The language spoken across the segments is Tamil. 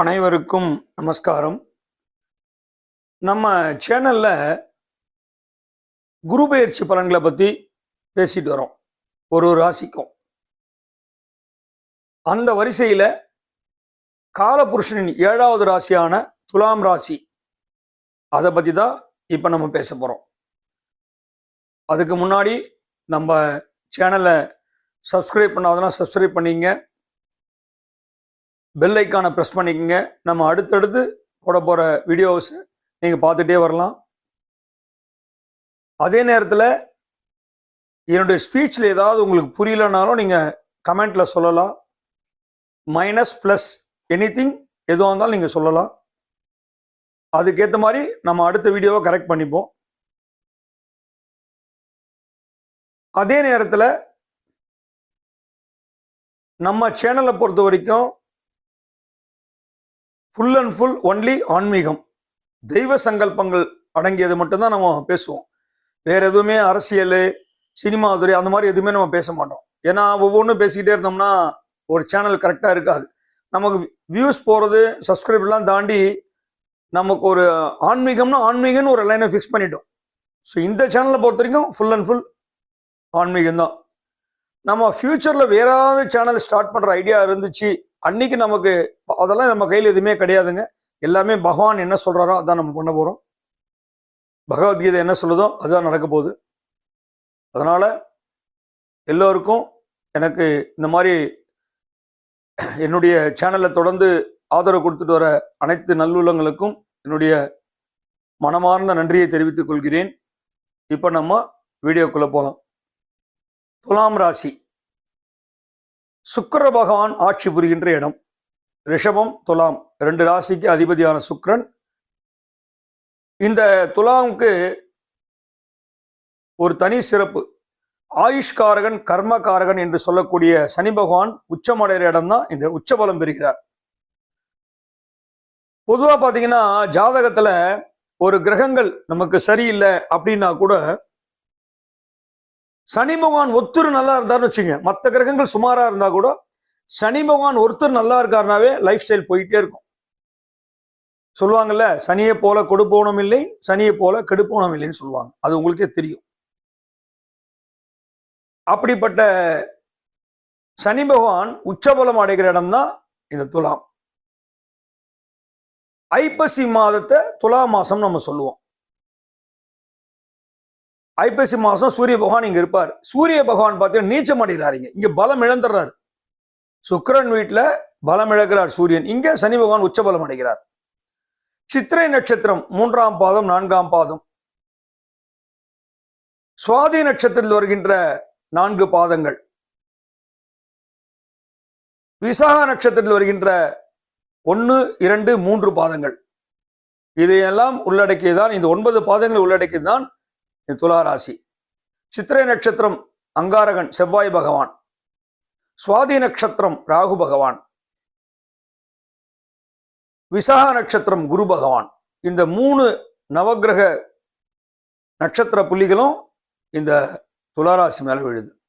அனைவருக்கும் நமஸ்காரம். நம்ம சேனல்ல குரு பயிற்சி பலன்களை பத்தி பேசிட்டு வரோம். ஒரு ஒரு ராசிக்கும். அந்த வரிசையில காலபுருஷனின் ஏழாவது ராசியான துலாம் ராசி. அதை பத்தி தான் இப்ப நம்ம பேச போறோம். அதுக்கு முன்னாடி நம்ம சேனலை சப்ஸ்கிரைப் பண்ணாதனா சப்ஸ்கிரைப் பண்ணிங்க. பெல்லைக்கான ப்ரெஸ் பண்ணிக்கோங்க. நம்ம அடுத்தடுத்து போட போகிற வீடியோஸ் நீங்கள் பார்த்துட்டே வரலாம். அதே நேரத்தில் என்னுடைய ஸ்பீச்சில் ஏதாவது உங்களுக்கு புரியலனாலும் நீங்கள் கமெண்ட்டில் சொல்லலாம். மைனஸ் ப்ளஸ் எனி திங் எதுவாக இருந்தாலும் நீங்கள் சொல்லலாம். அதுக்கேற்ற மாதிரி நம்ம அடுத்த வீடியோவை கரெக்ட் பண்ணிப்போம். அதே நேரத்தில் நம்ம சேனலை பொறுத்த வரைக்கும் ஃபுல் அண்ட் ஃபுல் ஒன்லி ஆன்மீகம். தெய்வ சங்கல்பங்கள் அடங்கியது மட்டும்தான் நம்ம பேசுவோம். வேற எதுவுமே அரசியல் சினிமா துறை அந்த மாதிரி எதுவுமே நம்ம பேச மாட்டோம். ஏன்னா ஒவ்வொன்றும் பேசிக்கிட்டே இருந்தோம்னா ஒரு சேனல் கரெக்டாக இருக்காது. நமக்கு வியூஸ் போகிறது சப்ஸ்கிரைப்லாம் தாண்டி நமக்கு ஒரு ஆன்மீகம்னா ஆன்மீகம்னு ஒரு லைனை ஃபிக்ஸ் பண்ணிட்டோம். ஸோ இந்த சேனலை பொறுத்த வரைக்கும் ஃபுல் அண்ட் ஃபுல் ஆன்மீகம் தான் நம்ம ஃப்யூச்சரில் வேறாவது சேனல் ஸ்டார்ட் பண்ணுற ஐடியா இருந்துச்சு அன்னைக்கு நமக்கு அதெல்லாம் நம்ம கையில் எதுவுமே கிடையாதுங்க. எல்லாமே பகவான் என்ன சொல்கிறாரோ அதான் நம்ம பண்ண போகிறோம் பகவத்கீதை என்ன சொல்லுதோ அதுதான் நடக்க போகுது. அதனால் எல்லோருக்கும் எனக்கு இந்த மாதிரி என்னுடைய சேனலை தொடர்ந்து ஆதரவு கொடுத்துட்டு வர அனைத்து நல்லுள்ளங்களுக்கும் என்னுடைய மனமார்ந்த நன்றியை தெரிவித்துக் கொள்கிறேன். இப்போ நம்ம வீடியோக்குள்ளே போகலாம் துலாம் ராசி. சுக்கர பகவான் ஆட்சி புரிகின்ற இடம். ரிஷபம் துலாம். ரெண்டு ராசிக்கு அதிபதியான சுக்கரன். இந்த துலாமுக்கு ஒரு தனி சிறப்பு. ஆயுஷ்காரகன் கர்மகாரகன் என்று சொல்லக்கூடிய சனி பகவான் உச்சமடைகிற இடம் தான் இந்த உச்சபலம் பெறுகிறார். பொதுவா பாத்தீங்கன்னா ஜாதகத்துல ஒரு கிரகங்கள் நமக்கு சரியில்லை அப்படின்னா கூட சனி பகவான் ஒருத்தர் நல்லா இருந்தாருன்னு வச்சுங்க மற்ற கிரகங்கள் சுமாரா இருந்தா கூட சனி பகவான் ஒருத்தர் நல்லா இருக்காருனாவே லைஃப் ஸ்டைல் போயிட்டே இருக்கும். சொல்லுவாங்கல்ல சனியை போல கொடுப்போனம் இல்லை சனியை போல கெடுப்போனம் இல்லைன்னு சொல்லுவாங்க. அது உங்களுக்கே தெரியும். அப்படிப்பட்ட சனி பகவான் உச்சபலம் அடைகிற இடம் தான் இந்த துலாம். ஐப்பசி மாதத்தை துலா மாசம் நம்ம சொல்லுவோம். ஐப்பசி மாதம் சூரிய பகவான் இங்கே இருப்பார். சூரிய பகவான் பார்த்தீங்கன்னா நீச்சம் அடைகிறாருங்க. இங்கே பலம் இழந்துடுறாரு. சுக்கரன் வீட்டில் பலம் இழக்கிறார் சூரியன். இங்கே சனி பகவான் உச்சபலம் அடைகிறார். சித்திரை நட்சத்திரம் மூன்றாம் பாதம் நான்காம் பாதம். சுவாதி நட்சத்திரத்தில் வருகின்ற நான்கு பாதங்கள். விசாக நட்சத்திரத்தில் வருகின்ற ஒன்று இரண்டு மூன்று பாதங்கள். இதையெல்லாம் உள்ளடக்கியதான் இந்த ஒன்பது பாதங்களை உள்ளடக்கியதுதான் இது துளாராசி சித்திரை நட்சத்திரம் அங்காரகன் செவ்வாய் பகவான். சுவாதி நட்சத்திரம் ராகு பகவான். விசாக நட்சத்திரம் குரு பகவான். இந்த மூணு நவக்கிரக நட்சத்திர புள்ளிகளும் இந்த துளாராசி மேல விழுது.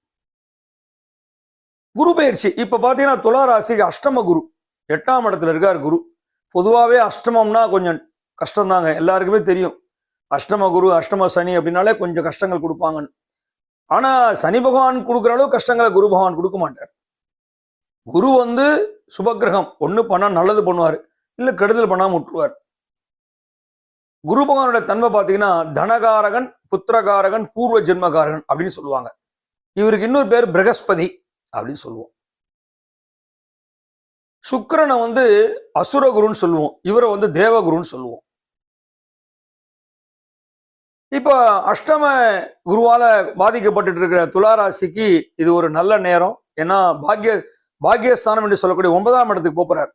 குரு பயிற்சி. இப்ப பாத்தீங்கன்னா துளாராசிக்கு அஷ்டம குரு. எட்டாம் இடத்துல இருக்கார் குரு. பொதுவாகவே அஷ்டமம்னா கொஞ்சம் கஷ்டம்தாங்க. எல்லாருக்குமே தெரியும். அஷ்டம குரு அஷ்டம சனி அப்படின்னாலே கொஞ்சம் கஷ்டங்கள் கொடுப்பாங்கன்னு ஆனா சனி பகவான் கொடுக்குற அளவு கஷ்டங்களை குரு பகவான் கொடுக்க மாட்டார். குரு வந்து சுபகிரகம் ஒண்ணு பண்ணா நல்லது பண்ணுவார். இல்ல கெடுதல் பண்ணாம விட்டுருவார். குரு பகவானோட தன்மை பார்த்தீங்கன்னா தனகாரகன் புத்திரகாரகன் பூர்வ ஜென்மகாரகன் அப்படின்னு சொல்லுவாங்க. இவருக்கு இன்னொரு பேர் பிரகஸ்பதி அப்படின்னு சொல்லுவோம். சுக்கரனை வந்து அசுரகுருன்னு சொல்லுவோம். இவரை வந்து தேவகுருன்னு சொல்லுவோம். இப்போ அஷ்டம குருவால பாதிக்கப்பட்டு இருக்கிற துளாராசிக்கு இது ஒரு நல்ல நேரம். ஏன்னா பாக்ய பாக்யஸ்தானம் என்று சொல்லக்கூடிய ஒன்பதாம் இடத்துக்கு போறார்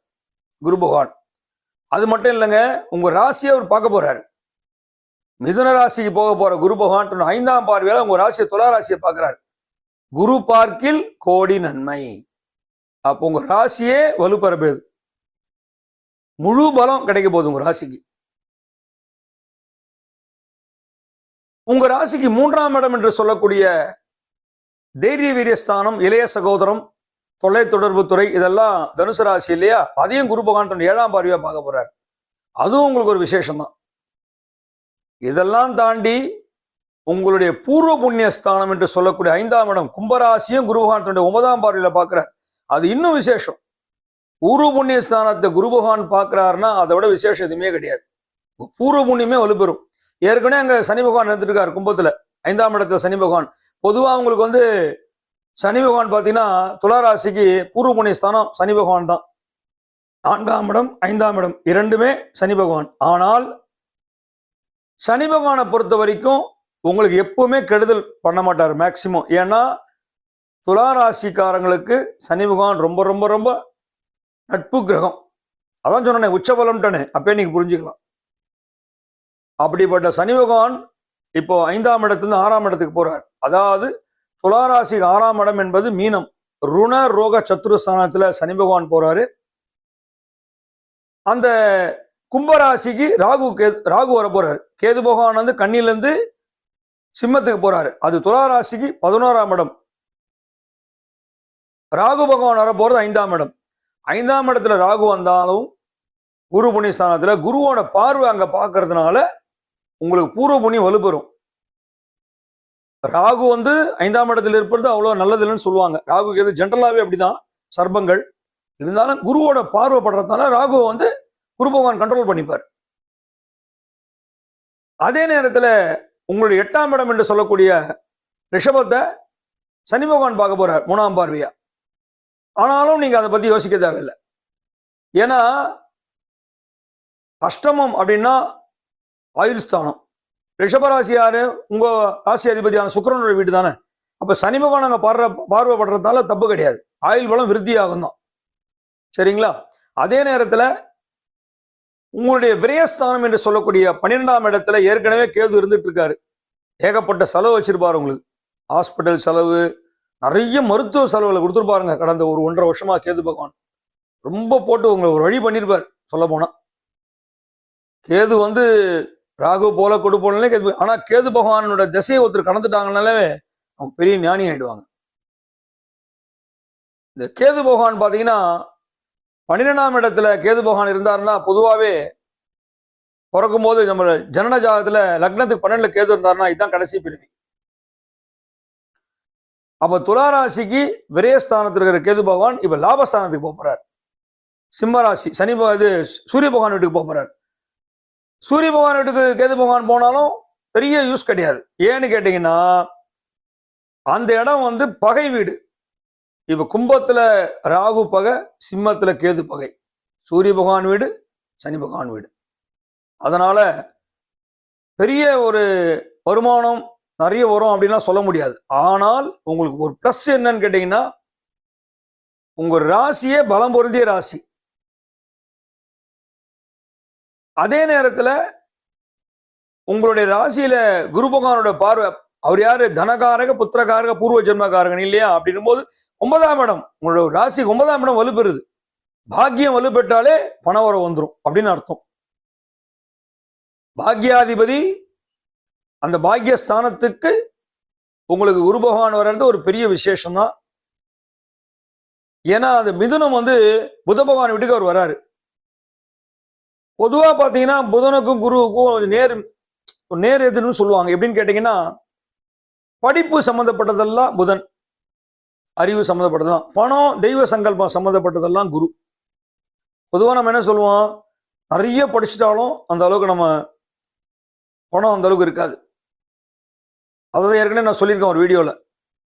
குரு பகவான். அது மட்டும் இல்லைங்க உங்க ராசியை அவர் பார்க்க போறாரு. மிதுன ராசிக்கு போக போற குரு பகவான் ஐந்தாம் பார்வையால உங்க ராசியை துலா ராசியை பார்க்கிறார். குரு பார்க்கில் கோடி நன்மை. அப்போ உங்க ராசியே வலுப்பெற போகுது. முழு பலம் கிடைக்க போகுது உங்க ராசிக்கு. உங்க ராசிக்கு மூன்றாம் இடம் என்று சொல்லக்கூடிய தைரிய வீரியஸ்தானம் இளைய சகோதரம் தொலைத்தொடர்பு துறை இதெல்லாம் தனுசு ராசி இல்லையா? அதையும் குரு பகவான் ஏழாம் பார்வையா பார்க்க போறார். அதுவும் உங்களுக்கு ஒரு விசேஷம் தான் இதெல்லாம் தாண்டி உங்களுடைய பூர்வ புண்ணிய ஸ்தானம் என்று சொல்லக்கூடிய ஐந்தாம் இடம் கும்பராசியும் குரு பகவான் தன்னுடைய ஒன்பதாம் பார்வையில பார்க்கிறார். அது இன்னும் விசேஷம். பூர்வ புண்ணிய ஸ்தானத்தை குரு பகவான் பார்க்கிறாருன்னா அதை விட விசேஷம் எதுவுமே கிடையாது. பூர்வ புண்ணியமே வலுப்பெறும். ஏற்கனவே அங்கே சனி பகவான் இருந்துருக்காரு கும்பத்தில். ஐந்தாம் இடத்துல சனி பகவான். பொதுவாக உங்களுக்கு வந்து சனி பகவான் பார்த்தீங்கன்னா துளாராசிக்கு பூர்வ புண்ணியஸ்தானம் சனி பகவான் தான். நான்காம் இடம் ஐந்தாம் இடம் இரண்டுமே சனி பகவான். ஆனால் சனி பகவானை பொறுத்த வரைக்கும் உங்களுக்கு எப்பவுமே கெடுதல் பண்ண மாட்டார் மேக்சிமம் ஏன்னா துளாராசிக்காரங்களுக்கு சனி பகவான் ரொம்ப ரொம்ப ரொம்ப நட்பு கிரகம். அதான் சொன்னேன் உச்சபலம்ட்டனே. அப்போ நீங்கள் புரிஞ்சுக்கலாம். அப்படிப்பட்ட சனி பகவான் இப்போ ஐந்தாம் இடத்துல ஆறாம் இடத்துக்கு போறார். அதாவது துளாராசி ஆறாம் இடம் என்பது மீனம். ருண ரோக சத்துருஸ்தானத்துல சனி பகவான் போறாரு. அந்த கும்பராசிக்கு ராகு கேது ராகு வர போறாரு. கேது பகவான் வந்து கண்ணிலேருந்து சிம்மத்துக்கு போறாரு. அது துளாராசிக்கு பதினோராம் இடம். ராகு பகவான் வர போறது ஐந்தாம் இடம். ஐந்தாம் இடத்துல ராகு வந்தாலும் குரு புண்ணியஸ்தானத்துல குருவோட பார்வை அங்க பார்க்கறதுனால உங்களுக்கு பூர்வ புண்ணியம் வலுப்பெறும். ராகு வந்து ஐந்தாம் இடத்துல இருப்பது அவ்வளோ நல்லது இல்லைன்னு சொல்லுவாங்க. ராகு கேது ஜென்ரலாகவே அப்படிதான். சர்பங்கள் இருந்தாலும் குருவோட பார்வைப்படுறதுனால ராகுவை வந்து குரு பகவான் கண்ட்ரோல் பண்ணிப்பார். அதே நேரத்தில் உங்களுடைய எட்டாம் இடம் என்று சொல்லக்கூடிய ரிஷபத்தை சனி பகவான் பார்க்க போறார் மூணாம் பார்வையா. ஆனாலும் நீங்க அதை பத்தி யோசிக்க தேவையில்லை. ஏன்னா அஷ்டமம் அப்படின்னா ஆயுள் ஸ்தானம். ரிஷபராசியார் உங்கள் ராசி அதிபதியான சுக்கரனுடைய வீடு தானே? அப்போ சனி பகவான் அங்க பார்ற பார்வைப்படுறதுனால தப்பு கிடையாது. ஆயுள் பலம் விருத்தியாகும் தான் சரிங்களா? அதே நேரத்தில் உங்களுடைய விரயஸ்தானம் என்று சொல்லக்கூடிய பன்னிரெண்டாம் இடத்துல ஏற்கனவே கேது இருந்துட்டு இருக்காரு ஏகப்பட்ட செலவு வச்சிருப்பாரு உங்களுக்கு. ஹாஸ்பிட்டல் செலவு நிறைய மருத்துவ செலவுகளை கொடுத்துருப்பாருங்க. கடந்த ஒரு ஒன்றரை வருஷமா கேது பகவான். ரொம்ப போட்டு உங்களை ஒரு வழி பண்ணியிருப்பார் சொல்ல போனா கேது வந்து ராகு போல கொடுப்போம்னாலே கேது ஆனா கேது பகவானோட திசையை ஒருத்தர் கடந்துட்டாங்கனாலே அவங்க பெரிய ஞானி ஆயிடுவாங்க. இந்த கேது பகவான் பாத்தீங்கன்னா பன்னிரெண்டாம் இடத்துல கேது பகவான் இருந்தாருன்னா பொதுவாகவே பிறக்கும் போது நம்ம ஜனன ஜாதகத்துல லக்னத்துக்கு பன்னெண்டுல கேது இருந்தாருன்னா இதுதான் கடைசி பிரிவு அப்ப துளாராசிக்கு விரயஸ்தானத்தில் இருக்கிற கேது பகவான் இப்ப லாபஸ்தானத்துக்கு போக போறார். சிம்மராசி சனி இது சூரிய பகவான் வீட்டுக்கு போக போறார். சூரிய பகவான் வீட்டுக்கு கேது பகவான் போனாலும் பெரிய யூஸ் கிடையாது. ஏன்னு கேட்டீங்கன்னா அந்த இடம் வந்து பகை வீடு. இப்ப கும்பத்துல ராகு பகை சிம்மத்துல கேது பகை. சூரிய பகவான் வீடு சனி பகவான் வீடு. அதனால பெரிய ஒரு வருமானம் நிறைய வரும் அப்படின்லாம் சொல்ல முடியாது. ஆனால் உங்களுக்கு ஒரு ப்ளஸ் என்னன்னு கேட்டீங்கன்னா உங்க ராசியே பலம் பொருந்திய ராசி. அதே நேரத்துல உங்களுடைய ராசியில குரு பகவானோட பார்வை அவர் யாரு? தனகாரக புத்திரகாரக பூர்வ ஜென்மகாரகன் இல்லையா? அப்படின்னும் போது ஒன்பதாம் இடம் உங்களோட ராசி ஒன்பதாம் இடம் வலுப்பெறுது. பாக்கியம் வலுப்பெற்றாலே பணவரம் வந்துடும் அப்படின்னு அர்த்தம். பாக்யாதிபதி அந்த பாக்யஸ்தானத்துக்கு உங்களுக்கு குரு பகவான் வர்றது ஒரு பெரிய விசேஷம் தான் ஏன்னா அந்த மிதுனம் வந்து புத பகவான் வீட்டுக்கு அவர் வராரு. பொதுவாக பார்த்தீங்கன்னா புதனுக்கும் குருவுக்கும் நேர் நேர் எதுன்னு சொல்லுவாங்க. எப்படின்னு கேட்டிங்கன்னா படிப்பு சம்மந்தப்பட்டதெல்லாம் புதன். அறிவு சம்மந்தப்பட்டதெல்லாம் பணம் தெய்வ சங்கல்பம் சம்மந்தப்பட்டதெல்லாம் குரு. பொதுவாக நம்ம என்ன சொல்லுவோம்? நிறைய படிச்சிட்டாலும் அந்த அளவுக்கு நம்ம பணம் அந்த அளவுக்கு இருக்காது. அதாவது ஏற்கனவே நான் சொல்லியிருக்கேன் ஒரு வீடியோவில்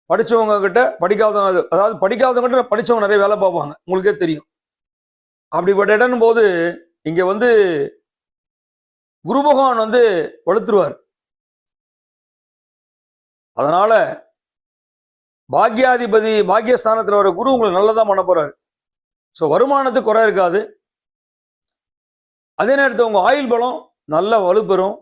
படித்தவங்க கிட்ட படிக்காதவங்க அதாவது படிக்காதவங்க கிட்ட படித்தவங்க நிறைய வேலை பார்ப்பாங்க. உங்களுக்கே தெரியும். அப்படிப்பட்ட இடம் போது இங்க வந்து குரு பகவான் வந்து வலுத்துருவார். அதனால பாக்யாதிபதி பாக்யஸ்தானத்தில் வர குரு உங்களுக்கு நல்லதா பண்ண போறாரு. ஸோ வருமானத்துக்கு குறை இருக்காது. அதே நேரத்தில் உங்க ஆயுள் பலம் நல்ல வலுப்பெறும்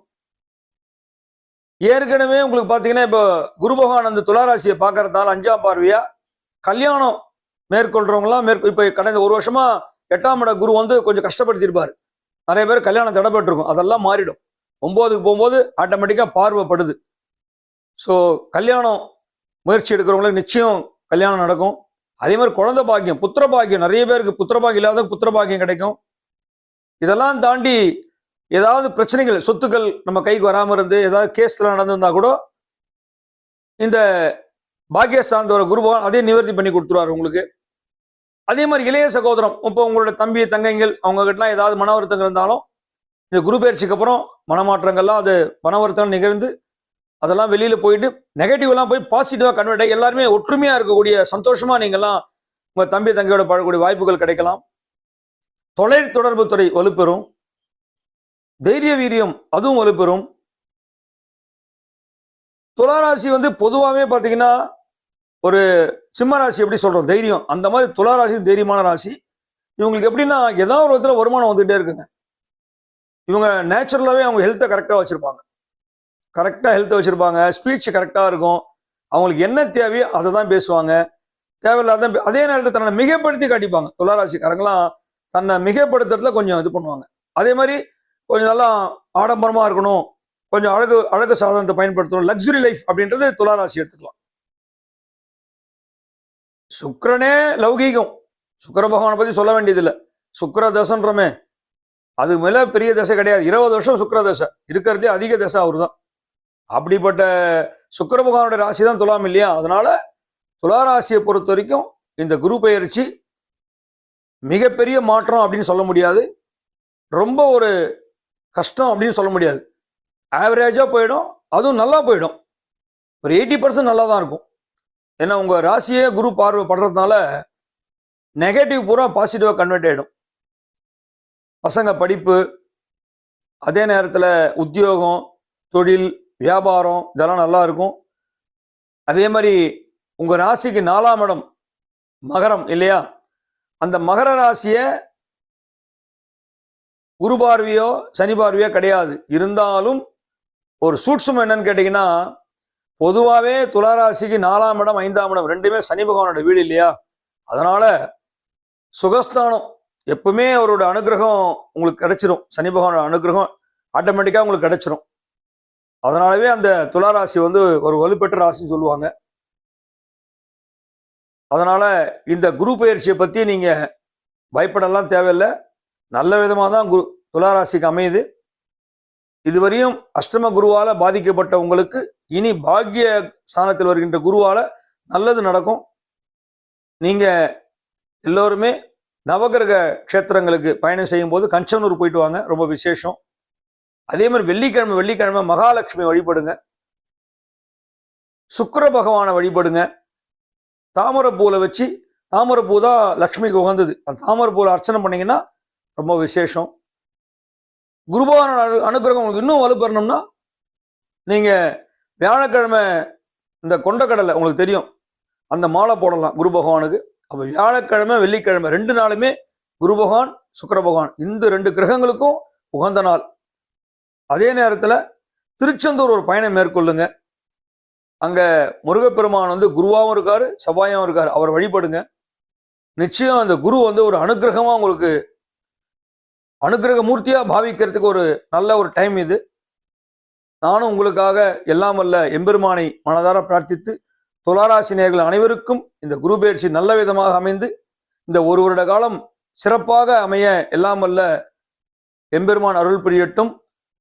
ஏற்கனவே உங்களுக்கு பார்த்தீங்கன்னா இப்போ குரு பகவான் அந்த துளாராசியை பார்க்கறதுனால அஞ்சாம் பார்வையா கல்யாணம் மேற்கொள்றவங்களாம் மேற்கொ இப்போ கடந்த ஒரு வருஷமா எட்டாம் இட குரு வந்து கொஞ்சம் கஷ்டப்படுத்தியிருப்பார். நிறைய பேர் கல்யாணம் தடைப்பட்டிருக்கும். அதெல்லாம் மாறிடும். ஒம்போதுக்கு போகும்போது ஆட்டோமேட்டிக்காக பார்வைப்படுது. ஸோ கல்யாணம் முயற்சி எடுக்கிறவங்களுக்கு நிச்சயம் கல்யாணம் நடக்கும். அதே மாதிரி குழந்தை பாக்கியம் புத்திர பாக்கியம். நிறைய பேருக்கு புத்திர பாக்கியம் இல்லாத புத்திர பாக்கியம் கிடைக்கும். இதெல்லாம் தாண்டி ஏதாவது பிரச்சனைகள் சொத்துக்கள் நம்ம கைக்கு வராமல் இருந்து ஏதாவது கேஸ்லாம் நடந்திருந்தா கூட இந்த பாக்கியஸ்தானத்தோட குருபகவான் அதே நிவர்த்தி பண்ணி கொடுத்துருவாரு உங்களுக்கு. அதே மாதிரி இளைய சகோதரம் இப்போ உங்களோட தம்பி தங்கைகள் அவங்க கிட்டலாம் ஏதாவது மன வருத்தங்கள் இருந்தாலும் இந்த குரு பயிற்சிக்கு அப்புறம் மனமாற்றங்கள்லாம் அது மன வருத்தம் நிகழ்ந்து அதெல்லாம் வெளியில போயிட்டு நெகட்டிவ்லாம் போய் பாசிட்டிவாக கன்வெர்ட் ஆகி எல்லாருமே ஒற்றுமையா இருக்கக்கூடிய சந்தோஷமா நீங்கள்லாம் உங்க தம்பி தங்கையோட பழக்கூடிய வாய்ப்புகள் கிடைக்கலாம். தொலை தொடர்பு துறை வலுப்பெறும். தைரிய வீரியம் அதுவும் வலுப்பெறும். துளாராசி வந்து பொதுவாகவே பார்த்தீங்கன்னா ஒரு சிம்ம ராசி எப்படி சொல்கிறோம் தைரியம். அந்த மாதிரி துளாராசி தைரியமான ராசி. இவங்களுக்கு எப்படின்னா ஏதாவது ஒரு விதத்தில் வருமானம் வந்துகிட்டே இருக்குங்க. இவங்க நேச்சுரலாகவே அவங்க ஹெல்த்தை கரெக்டாக வச்சுருப்பாங்க. கரெக்டாக ஹெல்த்தை வச்சுருப்பாங்க. ஸ்பீச் கரெக்டாக இருக்கும். அவங்களுக்கு என்ன தேவையோ அதை தான் பேசுவாங்க. தேவையில்லாத அதே நேரத்தில் தன்னை மிகைப்படுத்தி காட்டிப்பாங்க. துளாராசிக்காரங்களாம் தன்னை மிகப்படுத்துறதுல கொஞ்சம் இது பண்ணுவாங்க. அதே மாதிரி கொஞ்சம் நல்லா ஆடம்பரமாக இருக்கணும். கொஞ்சம் அழகு அழகு சாதனத்தை பயன்படுத்தணும். லக்ஸுரி லைஃப் அப்படின்றது துளாராசி எடுத்துக்கலாம். சுக்கரனே லௌகீகம். சுக்கர பகவானை பத்தி சொல்ல வேண்டியதில்லை. சுக்கர தசன்றமே. அது மேல பெரிய தசை கிடையாது. இருபது வருஷம் சுக்கர தசை. இருக்கிறதே அதிக தசை அவர் தான் அப்படிப்பட்ட சுக்கர பகவானுடைய ராசி தான் துலாம் இல்லையா? அதனால துலா ராசியை பொறுத்த வரைக்கும் இந்த குரு பெயர்ச்சி மிகப்பெரிய மாற்றம் அப்படின்னு சொல்ல முடியாது. ரொம்ப ஒரு கஷ்டம் அப்படின்னு சொல்ல முடியாது. ஆவரேஜா போயிடும். அதுவும் நல்லா போயிடும். ஒரு எயிட்டி பர்சன்ட் நல்லா தான் இருக்கும். ஏன்னா உங்கள் ராசியே குரு பார்வை படுறதுனால நெகட்டிவ் பூரா பாசிட்டிவாக கன்வெர்ட் ஆயிடும். பசங்க படிப்பு அதே நேரத்தில் உத்தியோகம் தொழில் வியாபாரம் இதெல்லாம் நல்லா இருக்கும். அதே மாதிரி உங்கள் ராசிக்கு நாலாம் இடம் மகரம் இல்லையா? அந்த மகர ராசியை குரு பார்வையோ சனி பார்வையோ கிடையாது. இருந்தாலும் ஒரு சூட்சம் என்னன்னு கேட்டிங்கன்னா பொதுவாகவே துளாராசிக்கு நாலாம் இடம் ஐந்தாம் இடம் ரெண்டுமே சனி பகவானோட வீடு இல்லையா? அதனால சுகஸ்தானம் எப்பவுமே அவரோட அனுகிரகம் உங்களுக்கு கிடைச்சிரும். சனி பகவானோட அனுகிரகம் ஆட்டோமேட்டிக்காக உங்களுக்கு கிடைச்சிரும். அதனாலவே அந்த துளாராசி வந்து ஒரு வலுப்பெற்ற ராசின்னு சொல்லுவாங்க. அதனால இந்த குரு பயிற்சியை பற்றி நீங்கள் பயப்படலாம் தேவையில்லை. நல்ல விதமாக தான் குரு துளாராசிக்கு அமையுது. இதுவரையும் அஷ்டம குருவால பாதிக்கப்பட்ட உங்களுக்கு இனி பாக்கிய ஸ்தானத்தில் வருகின்ற குருவால நல்லது நடக்கும். நீங்க எல்லோருமே நவகிரக க்ஷேத்திரங்களுக்கு பயணம் செய்யும் போது கஞ்சனூர் போயிட்டு வாங்க ரொம்ப விசேஷம். அதே மாதிரி வெள்ளிக்கிழமை வெள்ளிக்கிழமை மகாலட்சுமி வழிபடுங்க. சுக்கர பகவானை வழிபடுங்க. தாமரைப்பூவில் வச்சு தாமரைப்பூ தான் லக்ஷ்மிக்கு உகந்தது. அந்த தாமரைப்பூல அர்ச்சனை பண்ணிங்கன்னா ரொம்ப விசேஷம். குருபகவான அனு அனுகிரகம் உங்களுக்கு இன்னும் வலுப்பெறணும்னா நீங்க வியாழக்கிழமை இந்த கொண்டக்கடலை உங்களுக்கு தெரியும். அந்த மாலை போடலாம் குரு பகவானுக்கு அப்போ வியாழக்கிழமை வெள்ளிக்கிழமை ரெண்டு நாளுமே குரு பகவான் சுக்கர பகவான் இந்த ரெண்டு கிரகங்களுக்கும் உகந்த நாள். அதே நேரத்தில் திருச்செந்தூர் ஒரு பயணம் மேற்கொள்ளுங்க. அங்கே முருகப்பெருமான் வந்து குருவாகவும் இருக்காரு செவ்வாயும் இருக்காரு. அவர் வழிபடுங்க. நிச்சயம் அந்த குரு வந்து ஒரு அனுகிரகமாக உங்களுக்கு அனுகிரக மூர்த்தியாக பாவிக்கிறதுக்கு ஒரு நல்ல ஒரு டைம் இது. நானும் உங்களுக்காக எல்லாம் வல்ல எம்பெருமானை மனதார பிரார்த்தித்து துளாராசி நேயர்கள் அனைவருக்கும் இந்த குரு பயிற்சி நல்ல விதமாக அமைந்து இந்த ஒரு வருட காலம் சிறப்பாக அமைய எல்லாம் வல்ல எம்பெருமான் அருள் புரியட்டும்.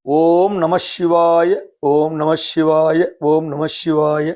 ஓம் நம சிவாய ஓம் நம சிவாய ஓம் நம சிவாய.